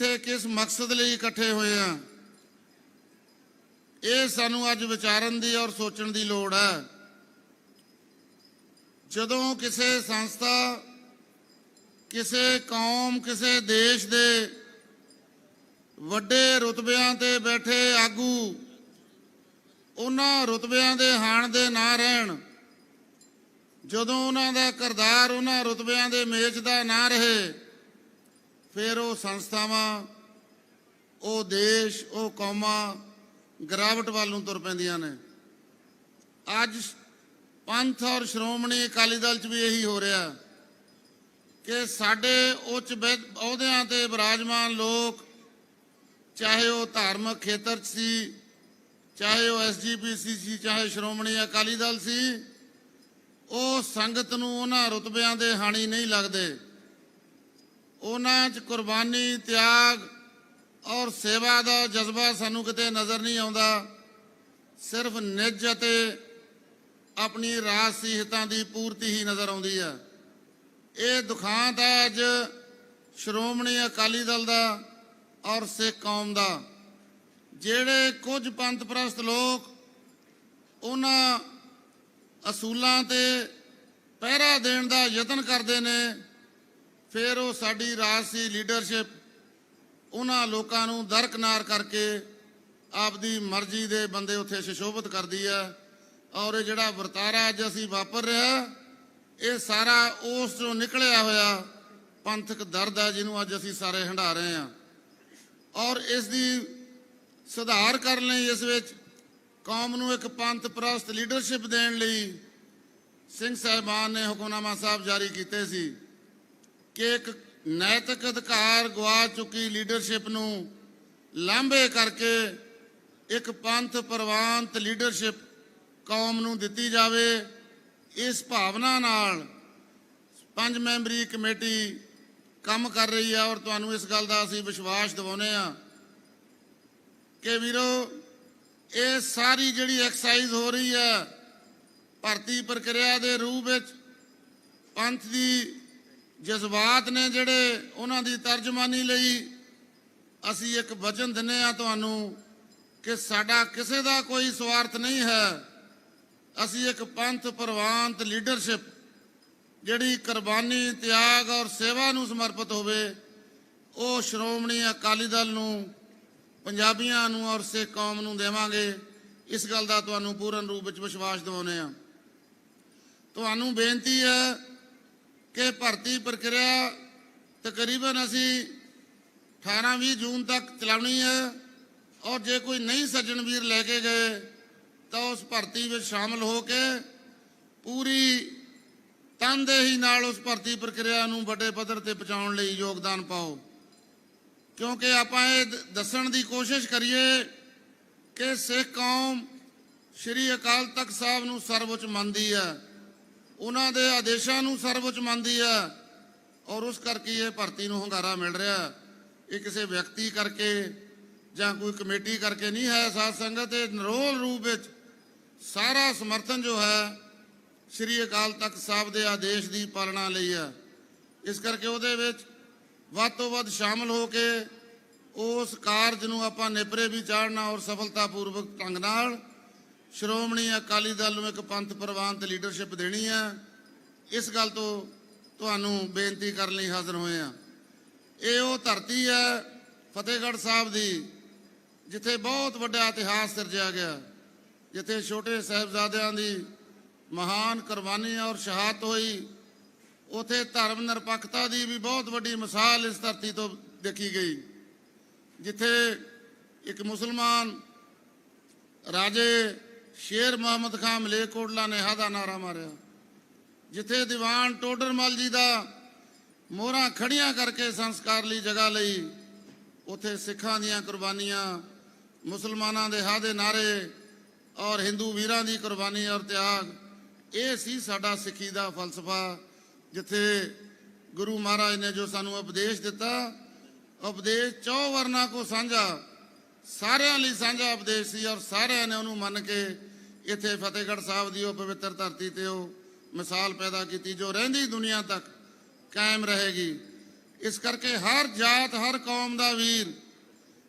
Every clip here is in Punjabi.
ਇੱਥੇ ਕਿਸ ਮਕਸਦ ਲਈ ਇਕੱਠੇ ਹੋਏ ਆ? ਇਹ ਸਾਨੂੰ ਅੱਜ ਵਿਚਾਰਨ ਦੀ ਔਰ ਸੋਚਣ ਦੀ ਲੋੜ ਹੈ। ਜਦੋਂ ਕਿਸੇ ਸੰਸਥਾ, ਕਿਸੇ ਕੌਮ, ਕਿਸੇ ਦੇਸ਼ ਦੇ ਵੱਡੇ ਰੁਤਬਿਆਂ ਤੇ ਬੈਠੇ ਆਗੂ, ਉਹਨਾਂ ਰੁਤਬਿਆਂ ਦੇ ਹਾਣ ਦੇ ਨਾ ਰਹਿਣ, ਜਦੋਂ ਉਹਨਾਂ ਦਾ ਕਰਦਾਰ ਉਹਨਾਂ ਰੁਤਬਿਆਂ ਦੇ ਮੇਚ ਦਾ ਨਾ ਰਹੇ ਫਿਰ ਉਹ ਸੰਸਥਾਵਾਂ, ਉਹ ਦੇਸ਼, ਉਹ ਕੌਮਾਂ ਗਿਰਾਵਟ ਵੱਲ ਨੂੰ ਤੁਰ ਪੈਂਦੀਆਂ ਨੇ। ਅੱਜ ਪੰਥ ਔਰ ਸ਼੍ਰੋਮਣੀ ਅਕਾਲੀ ਦਲ 'ਚ ਵੀ ਇਹੀ ਹੋ ਰਿਹਾ ਕਿ ਸਾਡੇ ਉੱਚ ਵਿਦ- ਅਹੁਦਿਆਂ ਤੇ ਵਿਰਾਜਮਾਨ ਲੋਕ, ਚਾਹੇ ਉਹ ਧਾਰਮਿਕ ਖੇਤਰ 'ਚ ਸੀ, ਚਾਹੇ ਉਹ ਐਸਜੀਪੀਸੀ ਸੀ, ਚਾਹੇ ਸ਼੍ਰੋਮਣੀ ਅਕਾਲੀ ਦਲ ਸੀ, ਉਹ ਸੰਗਤ ਨੂੰ ਉਹਨਾਂ ਰੁਤਬਿਆਂ ਦੇ ਹਾਣੀ ਨਹੀਂ ਲੱਗਦੇ। ਉਹਨਾਂ 'ਚ ਕੁਰਬਾਨੀ, ਤਿਆਗ ਔਰ ਸੇਵਾ ਦਾ ਜਜ਼ਬਾ ਸਾਨੂੰ ਕਿਤੇ ਨਜ਼ਰ ਨਹੀਂ ਆਉਂਦਾ। ਸਿਰਫ ਨਿੱਜ ਅਤੇ ਆਪਣੀ ਰਾਜਸੀ ਹਿੱਤਾਂ ਦੀ ਪੂਰਤੀ ਹੀ ਨਜ਼ਰ ਆਉਂਦੀ ਹੈ ਇਹ ਦੁਖਾਂਤ ਹੈ ਅੱਜ ਸ਼੍ਰੋਮਣੀ ਅਕਾਲੀ ਦਲ ਦਾ ਔਰ ਸਿੱਖ ਕੌਮ ਦਾ। ਜਿਹੜੇ ਕੁਝ ਪੰਥ ਪ੍ਰਸਤ ਲੋਕ ਉਹਨਾਂ ਅਸੂਲਾਂ ਤੇ ਪਹਿਰਾ ਦੇਣ ਦਾ ਯਤਨ ਕਰਦੇ ਨੇ ਫਿਰ ਉਹ ਸਾਡੀ ਰਾਜਸੀ ਲੀਡਰਸ਼ਿਪ ਉਹਨਾਂ ਲੋਕਾਂ ਨੂੰ ਦਰਕਨਾਰ ਕਰਕੇ ਆਪਦੀ ਮਰਜ਼ੀ ਦੇ ਬੰਦੇ ਉੱਥੇ ਸ਼ਿਸ਼ੋਭਤ ਕਰਦੀ ਹੈ ਔਰ ਇਹ ਜਿਹੜਾ ਵਰਤਾਰਾ ਅੱਜ ਅਸੀਂ ਵਾਪਰ ਰਿਹਾ ਇਹ ਸਾਰਾ ਉਸ ਤੋਂ ਨਿਕਲਿਆ ਹੋਇਆ ਪੰਥਕ ਦਰਦ ਹੈ ਜਿਹਨੂੰ ਅੱਜ ਅਸੀਂ ਸਾਰੇ ਹੰਢਾ ਰਹੇ ਹਾਂ। ਔਰ ਇਸ ਦੀ ਸੁਧਾਰ ਕਰਨ ਲਈ ਇਸ ਵਿੱਚ ਕੌਮ ਨੂੰ ਇੱਕ ਪੰਥ ਪ੍ਰਸਤ ਲੀਡਰਸ਼ਿਪ ਦੇਣ ਲਈ ਸਿੰਘ ਸਾਹਿਬਾਨ ਨੇ ਹੁਕਮਨਾਮਾ ਸਾਹਿਬ ਜਾਰੀ ਕੀਤੇ ਸੀ। ਕਿ ਇੱਕ ਨੈਤਿਕ ਅਧਿਕਾਰ ਗਵਾ ਚੁੱਕੀ ਲੀਡਰਸ਼ਿਪ ਨੂੰ ਲਾਂਭੇ ਕਰਕੇ ਇੱਕ ਪੰਥ ਪ੍ਰਵਾਨਤ ਲੀਡਰਸ਼ਿਪ ਕੌਮ ਨੂੰ ਦਿੱਤੀ ਜਾਵੇ, ਇਸ ਭਾਵਨਾ ਨਾਲ ਪੰਜ ਮੈਂਬਰੀ ਕਮੇਟੀ ਕੰਮ ਕਰ ਰਹੀ ਹੈ ਔਰ ਤੁਹਾਨੂੰ ਇਸ ਗੱਲ ਦਾ ਅਸੀਂ ਵਿਸ਼ਵਾਸ ਦਿਵਾਉਂਦੇ ਹਾਂ ਕਿ ਵੀਰੋ, ਇਹ ਸਾਰੀ ਜਿਹੜੀ ਐਕਸਰਸਾਈਜ਼ ਹੋ ਰਹੀ ਹੈ, ਭਰਤੀ ਪ੍ਰਕਿਰਿਆ ਦੇ ਰੂਪ ਵਿੱਚ ਪੰਥ ਦੀ ਜਜ਼ਬਾਤ ਨੇ ਜਿਹੜੇ ਉਹਨਾਂ ਦੀ ਤਰਜਮਾਨੀ ਲਈ ਅਸੀਂ ਇੱਕ ਵਚਨ ਦਿੰਨੇ ਆ ਤੁਹਾਨੂੰ ਕਿ ਸਾਡਾ ਕਿਸੇ ਦਾ ਕੋਈ ਸਵਾਰਥ ਨਹੀਂ ਹੈ। ਅਸੀਂ ਇੱਕ ਪੰਥ ਪ੍ਰਵਾਨਤ ਲੀਡਰਸ਼ਿਪ ਜਿਹੜੀ ਕੁਰਬਾਨੀ, ਤਿਆਗ ਔਰ ਸੇਵਾ ਨੂੰ ਸਮਰਪਿਤ ਹੋਵੇ, ਉਹ ਸ਼੍ਰੋਮਣੀ ਅਕਾਲੀ ਦਲ ਨੂੰ, ਪੰਜਾਬੀਆਂ ਨੂੰ ਔਰ ਸਿੱਖ ਕੌਮ ਨੂੰ ਦੇਵਾਂਗੇ। ਇਸ ਗੱਲ ਦਾ ਤੁਹਾਨੂੰ ਪੂਰਨ ਰੂਪ ਵਿੱਚ ਵਿਸ਼ਵਾਸ ਦਿਵਾਉਂਦੇ ਆ ਤੁਹਾਨੂੰ ਬੇਨਤੀ ਹੈ ਕਿ ਭਰਤੀ ਪ੍ਰਕਿਰਿਆ ਤਕਰੀਬਨ ਅਸੀਂ 18-20 ਜੂਨ ਤੱਕ ਚਲਾਉਣੀ ਹੈ ਔਰ ਜੇ ਕੋਈ ਨਹੀਂ ਸੱਜਣ ਵੀਰ ਲੈ ਕੇ ਗਏ ਤਾਂ ਉਸ ਭਰਤੀ ਵਿੱਚ ਸ਼ਾਮਲ ਹੋ ਕੇ ਪੂਰੀ ਤਨਦੇਹੀ ਨਾਲ ਉਸ ਭਰਤੀ ਪ੍ਰਕਿਰਿਆ ਨੂੰ ਵੱਡੇ ਪੱਧਰ ਤੇ ਪਹੁੰਚਾਉਣ ਲਈ ਯੋਗਦਾਨ ਪਾਓ। ਕਿਉਂਕਿ ਆਪਾਂ ਇਹ ਦੱਸਣ ਦੀ ਕੋਸ਼ਿਸ਼ ਕਰੀਏ ਕਿ ਸਿੱਖ ਕੌਮ ਸ੍ਰੀ ਅਕਾਲ ਤਖਤ ਸਾਹਿਬ ਨੂੰ ਸਰਵਉੱਚ ਮੰਨਦੀ ਹੈ। ਉਹਨਾਂ ਦੇ ਆਦੇਸ਼ਾਂ ਨੂੰ ਸਰਵਉੱਚ ਮੰਨਦੀ ਹੈ ਔਰ ਉਸ ਕਰਕੇ ਇਹ ਭਰਤੀ ਨੂੰ ਹੰਗਾਰਾ ਮਿਲ ਰਿਹਾ। ਇਹ ਕਿਸੇ ਵਿਅਕਤੀ ਕਰਕੇ ਜਾਂ ਕੋਈ ਕਮੇਟੀ ਕਰਕੇ ਨਹੀਂ ਹੈ ਸਾਧ ਸੰਗਤ। ਇਹ ਨਿਰੋਲ ਰੂਪ ਵਿੱਚ ਸਾਰਾ ਸਮਰਥਨ ਜੋ ਹੈ ਸ੍ਰੀ ਅਕਾਲ ਤਖਤ ਸਾਹਿਬ ਦੇ ਆਦੇਸ਼ ਦੀ ਪਾਲਣਾ ਲਈ ਹੈ ਇਸ ਕਰਕੇ ਉਹਦੇ ਵਿੱਚ ਵੱਧ ਤੋਂ ਵੱਧ ਸ਼ਾਮਲ ਹੋ ਕੇ ਉਸ ਕਾਰਜ ਨੂੰ ਆਪਾਂ ਨੇਪਰੇ ਵੀ ਚਾੜਨਾ ਔਰ ਸਫਲਤਾਪੂਰਵਕ ਢੰਗ ਨਾਲ ਸ਼੍ਰੋਮਣੀ ਅਕਾਲੀ ਦਲ ਨੂੰ ਇੱਕ ਪੰਥ ਪ੍ਰਵਾਨ ਪ੍ਰਵਾਨਤ ਲੀਡਰਸ਼ਿਪ ਦੇਣੀ ਹੈ ਇਸ ਗੱਲ ਤੋਂ ਤੁਹਾਨੂੰ ਬੇਨਤੀ ਕਰਨ ਲਈ ਹਾਜ਼ਰ ਹੋਏ ਆ। ਇਹ ਉਹ ਧਰਤੀ ਹੈ ਫਤਿਹਗੜ੍ਹ ਸਾਹਿਬ ਦੀ, ਜਿੱਥੇ ਬਹੁਤ ਵੱਡਾ ਇਤਿਹਾਸ ਸਿਰਜਿਆ ਗਿਆ। ਜਿੱਥੇ ਛੋਟੇ ਸਾਹਿਬਜ਼ਾਦਿਆਂ ਦੀ ਮਹਾਨ ਕੁਰਬਾਨੀ ਔਰ ਸ਼ਹਾਦਤ ਹੋਈ। ਉਥੇ ਧਰਮ ਨਿਰਪੱਖਤਾ ਦੀ ਵੀ ਬਹੁਤ ਵੱਡੀ ਮਿਸਾਲ ਇਸ ਧਰਤੀ ਤੋਂ ਦੇਖੀ ਗਈ। ਜਿੱਥੇ ਇੱਕ ਮੁਸਲਮਾਨ ਰਾਜੇ ਸ਼ੇਰ ਮੁਹੰਮਦ ਖਾਨ ਮਲੇਕੋਟਲਾ ਨੇ ਹਾਦਾ ਨਾਰਾ ਮਾਰਿਆ। ਜਿੱਥੇ ਦੀਵਾਨ ਟੋਡਰਮਲ ਜੀ ਦਾ ਮੋਹਰਾਂ ਖੜੀਆਂ ਕਰਕੇ ਸੰਸਕਾਰ ਲਈ ਜਗ੍ਹਾ ਲਈ, ਉਥੇ ਸਿੱਖਾਂ ਦੀਆਂ ਕੁਰਬਾਨੀਆਂ, ਮੁਸਲਮਾਨਾਂ ਦੇ ਹਾਦੇ ਨਾਰੇ ਔਰ ਹਿੰਦੂ ਵੀਰਾਂ ਦੀ ਕੁਰਬਾਨੀ ਔਰ ਤਿਆਗ, ਇਹ ਸੀ ਸਾਡਾ ਸਿੱਖੀ ਦਾ ਫਲਸਫਾ, ਜਿੱਥੇ ਗੁਰੂ ਮਹਾਰਾਜ ਨੇ ਜੋ ਸਾਨੂੰ ਉਪਦੇਸ਼ ਦਿੱਤਾ, ਉਪਦੇਸ਼ ਚੌ ਵਰਨਾ ਕੋ ਸਾਂਝਾ, ਸਾਰਿਆਂ ਲਈ ਸਾਂਝਾ ਉਪਦੇਸ਼ ਸੀ ਔਰ ਸਾਰਿਆਂ ਨੇ ਉਹਨੂੰ ਮੰਨ ਕੇ ਇੱਥੇ ਫਤਿਹਗੜ੍ਹ ਸਾਹਿਬ ਦੀ ਉਹ ਪਵਿੱਤਰ ਧਰਤੀ ਤੇ ਉਹ ਮਿਸਾਲ ਪੈਦਾ ਕੀਤੀ ਜੋ ਰਹਿੰਦੀ ਦੁਨੀਆ ਤੱਕ ਕਾਇਮ ਰਹੇਗੀ। ਇਸ ਕਰਕੇ ਹਰ ਜਾਤ, ਹਰ ਕੌਮ ਦਾ ਵੀਰ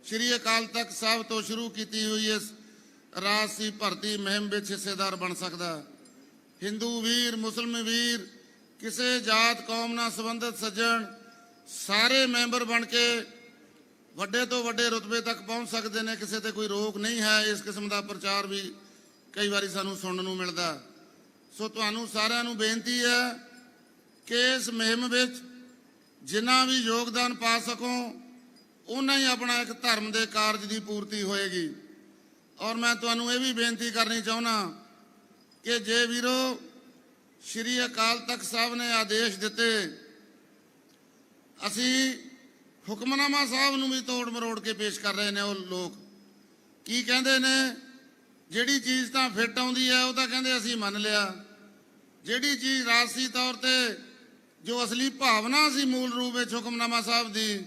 ਸ਼੍ਰੀ ਅਕਾਲ ਤਖਤ ਸਾਹਿਬ ਤੋਂ ਸ਼ੁਰੂ ਕੀਤੀ ਹੋਈ ਇਸ ਰਾਜਸੀ ਭਰਤੀ ਮੁਹਿੰਮ ਵਿੱਚ ਹਿੱਸੇਦਾਰ ਬਣ ਸਕਦਾ ਹਿੰਦੂ ਵੀਰ, ਮੁਸਲਮ ਵੀਰ, ਕਿਸੇ ਜਾਤ, ਕੌਮ ਨਾਲ ਸੰਬੰਧਿਤ ਸੱਜਣ ਸਾਰੇ ਮੈਂਬਰ ਬਣ ਕੇ ਵੱਡੇ ਤੋਂ ਵੱਡੇ ਰੁਤਬੇ ਤੱਕ ਪਹੁੰਚ ਸਕਦੇ ਨੇ। ਕਿਸੇ ਤੇ ਕੋਈ ਰੋਕ ਨਹੀਂ ਹੈ। ਇਸ ਕਿਸਮ ਦਾ ਪ੍ਰਚਾਰ ਵੀ ਕਈ ਵਾਰੀ ਸਾਨੂੰ ਸੁਣਨ ਨੂੰ ਮਿਲਦਾ। ਸੋ ਤੁਹਾਨੂੰ ਸਾਰਿਆਂ ਨੂੰ ਬੇਨਤੀ ਹੈ ਕਿ ਇਸ ਮੁਹਿੰਮ ਵਿੱਚ ਜਿੰਨਾ ਵੀ ਯੋਗਦਾਨ ਪਾ ਸਕੋ ਉਹਨਾਂ ਹੀ ਆਪਣਾ ਇੱਕ ਧਰਮ ਦੇ ਕਾਰਜ ਦੀ ਪੂਰਤੀ ਹੋਏਗੀ। ਔਰ ਮੈਂ ਤੁਹਾਨੂੰ ਇਹ ਵੀ ਬੇਨਤੀ ਕਰਨੀ ਚਾਹੁੰਦਾ ਕਿ ਜੇ ਵੀਰੋ, ਸ਼੍ਰੀ ਅਕਾਲ ਤਖਤ ਸਾਹਿਬ ਨੇ ਆਦੇਸ਼ ਦਿੱਤੇ, ਅਸੀਂ ਹੁਕਮਨਾਮਾ ਸਾਹਿਬ ਨੂੰ ਵੀ ਤੋੜ ਮਰੋੜ ਕੇ ਪੇਸ਼ ਕਰ ਰਹੇ ਨੇ ਉਹ ਲੋਕ। ਕੀ ਕਹਿੰਦੇ ਨੇ? ਜਿਹੜੀ ਚੀਜ਼ ਤਾਂ ਫਿੱਟ ਆਉਂਦੀ ਹੈ, ਉਹ ਤਾਂ ਕਹਿੰਦੇ ਅਸੀਂ ਮੰਨ ਲਿਆ। ਜਿਹੜੀ ਚੀਜ਼ ਰਾਜਸੀ ਤੌਰ ਤੇ ਜੋ ਅਸਲੀ ਭਾਵਨਾ ਸੀ ਮੂਲ ਰੂਪ ਵਿੱਚ ਹੁਕਮਨਾਮਾ ਸਾਹਿਬ ਦੀ,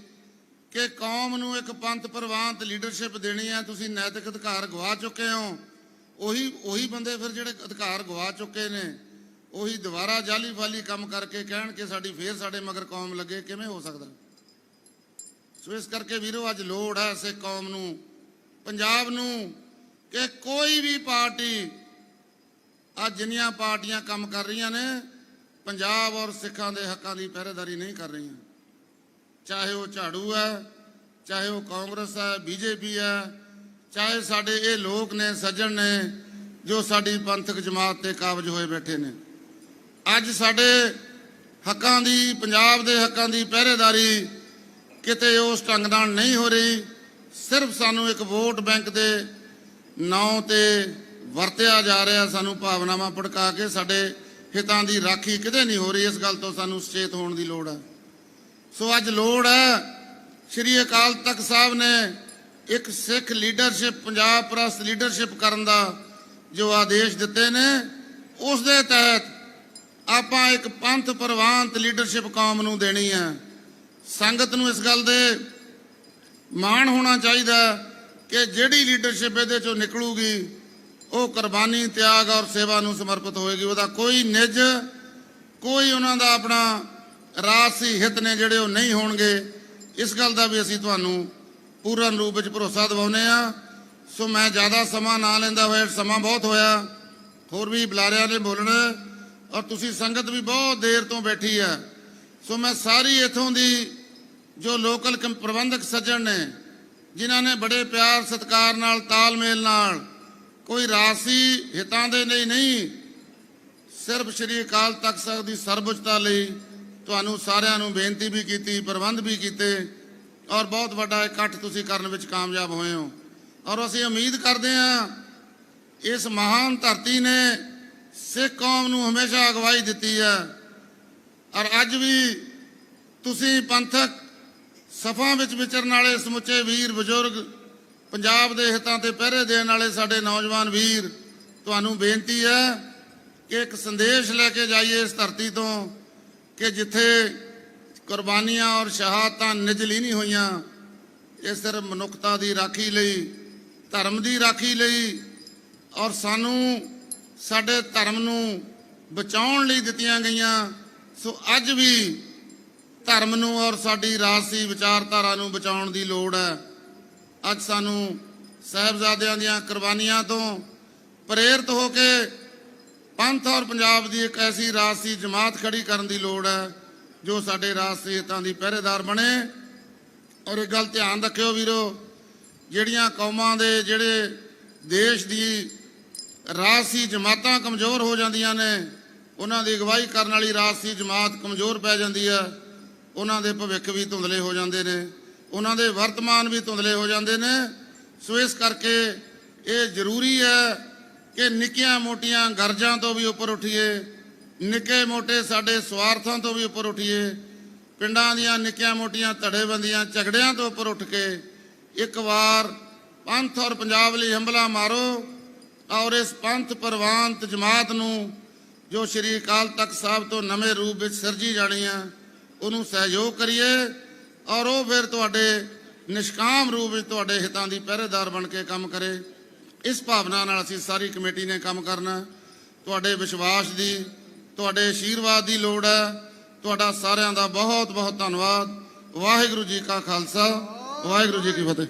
ਕਿ ਕੌਮ ਨੂੰ ਇੱਕ ਪੰਥ ਪ੍ਰਵਾਨਤ ਲੀਡਰਸ਼ਿਪ ਦੇਣੀ ਹੈ, ਤੁਸੀਂ ਨੈਤਿਕ ਅਧਿਕਾਰ ਗਵਾ ਚੁੱਕੇ ਹੋ, ਉਹੀ ਉਹੀ ਬੰਦੇ ਫਿਰ ਜਿਹੜੇ ਅਧਿਕਾਰ ਗਵਾ ਚੁੱਕੇ ਨੇ, ਉਹੀ ਦੁਬਾਰਾ ਜਾਲੀ ਫਾਲੀ ਕੰਮ ਕਰਕੇ ਕਹਿਣ ਕਿ ਸਾਡੀ ਫੇਰ ਸਾਡੇ ਮਗਰ ਕੌਮ ਲੱਗੇ, ਕਿਵੇਂ ਹੋ ਸਕਦਾ? ਸੋ ਇਸ ਕਰਕੇ ਵੀਰੋ, ਅੱਜ ਲੋੜ ਹੈ ਸਿੱਖ ਕੌਮ ਨੂੰ, ਪੰਜਾਬ ਨੂੰ ਕਿ ਕੋਈ ਵੀ ਪਾਰਟੀ ਅੱਜ ਜਿੰਨੀਆਂ ਪਾਰਟੀਆਂ ਕੰਮ ਕਰ ਰਹੀਆਂ ਨੇ, ਪੰਜਾਬ ਔਰ ਸਿੱਖਾਂ ਦੇ ਹੱਕਾਂ ਦੀ ਪਹਿਰੇਦਾਰੀ ਨਹੀਂ ਕਰ ਰਹੀਆਂ। ਚਾਹੇ ਉਹ ਝਾੜੂ ਹੈ, ਚਾਹੇ ਉਹ ਕਾਂਗਰਸ ਹੈ, ਬੀਜੇਪੀ ਹੈ, ਚਾਹੇ ਸਾਡੇ ਇਹ ਲੋਕ ਨੇ, ਸੱਜਣ ਨੇ, ਜੋ ਸਾਡੀ ਪੰਥਕ ਜਮਾਤ ਤੇ ਕਾਬਜ ਹੋਏ ਬੈਠੇ ਨੇ। ਅੱਜ ਸਾਡੇ ਹੱਕਾਂ ਦੀ, ਪੰਜਾਬ ਦੇ ਹੱਕਾਂ ਦੀ ਪਹਿਰੇਦਾਰੀ ਕਿਤੇ ਉਸ ਢੰਗ ਨਾਲ ਨਹੀਂ ਹੋ ਰਹੀ। ਸਿਰਫ ਸਾਨੂੰ ਇੱਕ ਵੋਟ ਬੈਂਕ ਦੇ ਨਾਂ ਤੇ ਵਰਤਿਆ ਜਾ ਰਿਹਾ, ਸਾਨੂੰ ਭਾਵਨਾਵਾਂ ਭੜਕਾ ਕੇ ਸਾਡੇ ਹਿੱਤਾਂ ਦੀ ਰਾਖੀ ਕਿਤੇ ਨਹੀਂ ਹੋ ਰਹੀ, ਇਸ ਗੱਲ ਤੋਂ ਸਾਨੂੰ ਸੁਚੇਤ ਹੋਣ ਦੀ ਲੋੜ ਹੈ। ਸੋ ਅੱਜ ਲੋੜ ਹੈ, ਸ਼੍ਰੀ ਅਕਾਲ ਤਖਤ ਸਾਹਿਬ ਨੇ ਇੱਕ ਸਿੱਖ ਲੀਡਰਸ਼ਿਪ, ਪੰਜਾਬ ਪ੍ਰਸਤ ਲੀਡਰਸ਼ਿਪ ਕਰਨ ਦਾ ਜੋ ਆਦੇਸ਼ ਦਿੱਤੇ ਨੇ, ਉਸ ਦੇ ਤਹਿਤ ਆਪਾਂ ਇੱਕ ਪੰਥ ਪ੍ਰਵਾਨਤ ਲੀਡਰਸ਼ਿਪ ਕੌਮ ਨੂੰ ਦੇਣੀ ਹੈ। ਸੰਗਤ ਨੂੰ ਇਸ ਗੱਲ ਦੇ ਮਾਣ ਹੋਣਾ ਚਾਹੀਦਾ ਕਿ ਜਿਹੜੀ ਲੀਡਰਸ਼ਿਪ ਇਹਦੇ ਚੋਂ ਨਿਕਲੂਗੀ, ਉਹ ਕੁਰਬਾਨੀ, ਤਿਆਗ ਔਰ ਸੇਵਾ ਨੂੰ ਸਮਰਪਿਤ ਹੋਏਗੀ। ਉਹਦਾ ਕੋਈ ਨਿੱਜ, ਕੋਈ ਉਹਨਾਂ ਦਾ ਆਪਣਾ ਰਾਜਸੀ ਹਿੱਤ ਨੇ ਜਿਹੜੇ ਉਹ ਨਹੀਂ ਹੋਣਗੇ। ਇਸ ਗੱਲ ਦਾ ਵੀ ਅਸੀਂ ਤੁਹਾਨੂੰ ਪੂਰਨ ਰੂਪ ਵਿੱਚ ਭਰੋਸਾ ਦਿਵਾਉਂਦੇ ਆ ਸੋ ਮੈਂ ਜ਼ਿਆਦਾ ਸਮਾਂ ਨਾ ਲੈਂਦਾ ਹੋਇਆ, ਸਮਾਂ ਬਹੁਤ ਹੋਇਆ। ਹੋਰ ਵੀ ਬੁਲਾਰਿਆਂ ਨੇ ਬੋਲਣਾ ਔਰ ਤੁਸੀਂ ਸੰਗਤ ਵੀ ਬਹੁਤ ਦੇਰ ਤੋਂ ਬੈਠੀ ਆ ਸੋ ਮੈਂ ਸਾਰੀ ਇਥੋਂ ਦੀ ਜੋ ਲੋਕਲ ਕਮ- ਪ੍ਰਬੰਧਕ ਸੱਜਣ ਨੇ ਜਿਨ੍ਹਾਂ ਨੇ ਬੜੇ ਪਿਆਰ ਸਤਿਕਾਰ ਨਾਲ, ਤਾਲਮੇਲ ਨਾਲ ਕੋਈ ਰਾਸੀ ਹਿੱਤਾਂ ਦੇ ਲਈ ਨਹੀਂ, ਸਿਰਫ ਸ਼੍ਰੀ ਅਕਾਲ ਤਖਤ ਸਾਹਿਬ ਦੀ ਸਰਬਉੱਚਤਾ ਲਈ ਤੁਹਾਨੂੰ ਸਾਰਿਆਂ ਨੂੰ ਬੇਨਤੀ ਵੀ ਕੀਤੀ, ਪ੍ਰਬੰਧ ਵੀ ਕੀਤੇ ਔਰ ਬਹੁਤ ਵੱਡਾ ਇਕੱਠ ਤੁਸੀਂ ਕਰਨ ਵਿੱਚ ਕਾਮਯਾਬ ਹੋਏ ਹੋ। ਔਰ ਅਸੀਂ ਉਮੀਦ ਕਰਦੇ ਹਾਂ ਇਸ ਮਹਾਨ ਧਰਤੀ ਨੇ ਸਿੱਖ ਕੌਮ ਨੂੰ ਹਮੇਸ਼ਾ ਅਗਵਾਈ ਦਿੱਤੀ ਹੈ। ਔਰ ਅੱਜ ਵੀ ਤੁਸੀਂ ਪੰਥਕ ਸਫਾਂ ਵਿੱਚ ਵਿਚਰਨ ਵਾਲੇ ਸਮੁੱਚੇ ਵੀਰ ਬਜ਼ੁਰਗ, ਪੰਜਾਬ ਦੇ ਹਿੱਤਾਂ ਤੇ ਪਹਿਰੇ ਦੇਣ ਵਾਲੇ ਸਾਡੇ ਨੌਜਵਾਨ ਵੀਰ, ਤੁਹਾਨੂੰ ਬੇਨਤੀ ਹੈ ਕਿ ਇੱਕ ਸੰਦੇਸ਼ ਲੈ ਕੇ ਜਾਈਏ ਇਸ ਧਰਤੀ ਤੋਂ ਕਿ ਜਿੱਥੇ ਕੁਰਬਾਨੀਆਂ ਔਰ ਸ਼ਹਾਦਤਾਂ ਨਿਜਲੀ ਨਹੀਂ ਹੋਈਆਂ, ਇਹ ਸਿਰਫ ਮਨੁੱਖਤਾ ਦੀ ਰਾਖੀ ਲਈ, ਧਰਮ ਦੀ ਰਾਖੀ ਲਈ ਔਰ ਸਾਨੂੰ ਸਾਡੇ ਧਰਮ ਨੂੰ ਬਚਾਉਣ ਲਈ ਦਿੱਤੀਆਂ ਗਈਆਂ। ਸੋ ਅੱਜ ਵੀ ਧਰਮ ਨੂੰ ਔਰ ਸਾਡੀ ਰਾਜਸੀ ਵਿਚਾਰਧਾਰਾ ਨੂੰ ਬਚਾਉਣ ਦੀ ਲੋੜ ਹੈ। ਅੱਜ ਸਾਨੂੰ ਸਹਿਬਜ਼ਾਦਿਆਂ ਦੀਆਂ ਕੁਰਬਾਨੀਆਂ ਤੋਂ ਪ੍ਰੇਰਿਤ ਹੋ ਕੇ ਪੰਥ ਔਰ ਪੰਜਾਬ ਦੀ ਇੱਕ ਐਸੀ ਰਾਜਸੀ ਜਮਾਤ ਖੜੀ ਕਰਨ ਦੀ ਲੋੜ ਹੈ, ਜੋ ਸਾਡੇ ਰਾਜਸੀ ਹਿੱਤਾਂ ਦੀ ਪਹਿਰੇਦਾਰ ਬਣੇ। ਔਰ ਇਹ ਗੱਲ ਧਿਆਨ ਰੱਖਿਓ ਵੀਰੋ, ਜਿਹੜੀਆਂ ਕੌਮਾਂ ਦੇ ਜਿਹੜੇ ਦੇਸ਼ ਦੀ ਰਾਜਸੀ ਜਮਾਤਾਂ ਕਮਜ਼ੋਰ ਹੋ ਜਾਂਦੀਆਂ ਨੇ, ਉਹਨਾਂ ਦੀ ਅਗਵਾਈ ਕਰਨ ਵਾਲੀ ਰਾਜਸੀ ਜਮਾਤ ਕਮਜ਼ੋਰ ਪੈ ਜਾਂਦੀ ਹੈ। ਉਹਨਾਂ ਦੇ ਭਵਿੱਖ ਵੀ ਧੁੰਦਲੇ ਹੋ ਜਾਂਦੇ ਨੇ, ਉਹਨਾਂ ਦੇ ਵਰਤਮਾਨ ਵੀ ਧੁੰਦਲੇ ਹੋ ਜਾਂਦੇ ਨੇ। ਸੋ ਇਸ ਕਰਕੇ ਇਹ ਜ਼ਰੂਰੀ ਹੈ ਕਿ ਨਿੱਕੀਆਂ ਮੋਟੀਆਂ ਗਰਜਾਂ ਤੋਂ ਵੀ ਉੱਪਰ ਉੱਠੀਏ, ਨਿੱਕੇ ਮੋਟੇ ਸਾਡੇ ਸਵਾਰਥਾਂ ਤੋਂ ਵੀ ਉੱਪਰ ਉੱਠੀਏ। ਪਿੰਡਾਂ ਦੀਆਂ ਨਿੱਕੀਆਂ ਮੋਟੀਆਂ ਧੜੇਬੰਦੀਆਂ ਝਗੜਿਆਂ ਤੋਂ ਉੱਪਰ ਉੱਠ ਕੇ ਇੱਕ ਵਾਰ ਪੰਥ ਔਰ ਪੰਜਾਬ ਲਈ ਹੰਬਲਾ ਮਾਰੋ ਔਰ ਇਸ ਪੰਥ ਪ੍ਰਵਾਨਤ ਜਮਾਤ ਨੂੰ ਜੋ ਸ਼੍ਰੀ ਅਕਾਲ ਤਖਤ ਸਾਹਿਬ ਤੋਂ ਨਵੇਂ ਰੂਪ ਵਿੱਚ ਸਿਰਜੀ ਜਾਣੀ ਆ ਉਹਨੂੰ ਸਹਿਯੋਗ ਕਰੀਏ ਔਰ ਉਹ ਫਿਰ ਤੁਹਾਡੇ ਨਿਸ਼ਕਾਮ ਰੂਪ ਵਿੱਚ ਤੁਹਾਡੇ ਹਿੱਤਾਂ ਦੀ ਪਹਿਰੇਦਾਰ ਬਣ ਕੇ ਕੰਮ ਕਰੇ। ਇਸ ਭਾਵਨਾ ਨਾਲ ਅਸੀਂ ਸਾਰੀ ਕਮੇਟੀ ਨੇ ਕੰਮ ਕਰਨਾ। ਤੁਹਾਡੇ ਵਿਸ਼ਵਾਸ ਦੀ, ਤੁਹਾਡੇ ਆਸ਼ੀਰਵਾਦ ਦੀ ਲੋੜ ਹੈ। ਤੁਹਾਡਾ ਸਾਰਿਆਂ ਦਾ ਬਹੁਤ ਬਹੁਤ ਧੰਨਵਾਦ। ਵਾਹਿਗੁਰੂ ਜੀ ਕਾ ਖਾਲਸਾ। ਵਾਹਿਗੁਰੂ ਜੀ ਕੀ ਫਤਿਹ।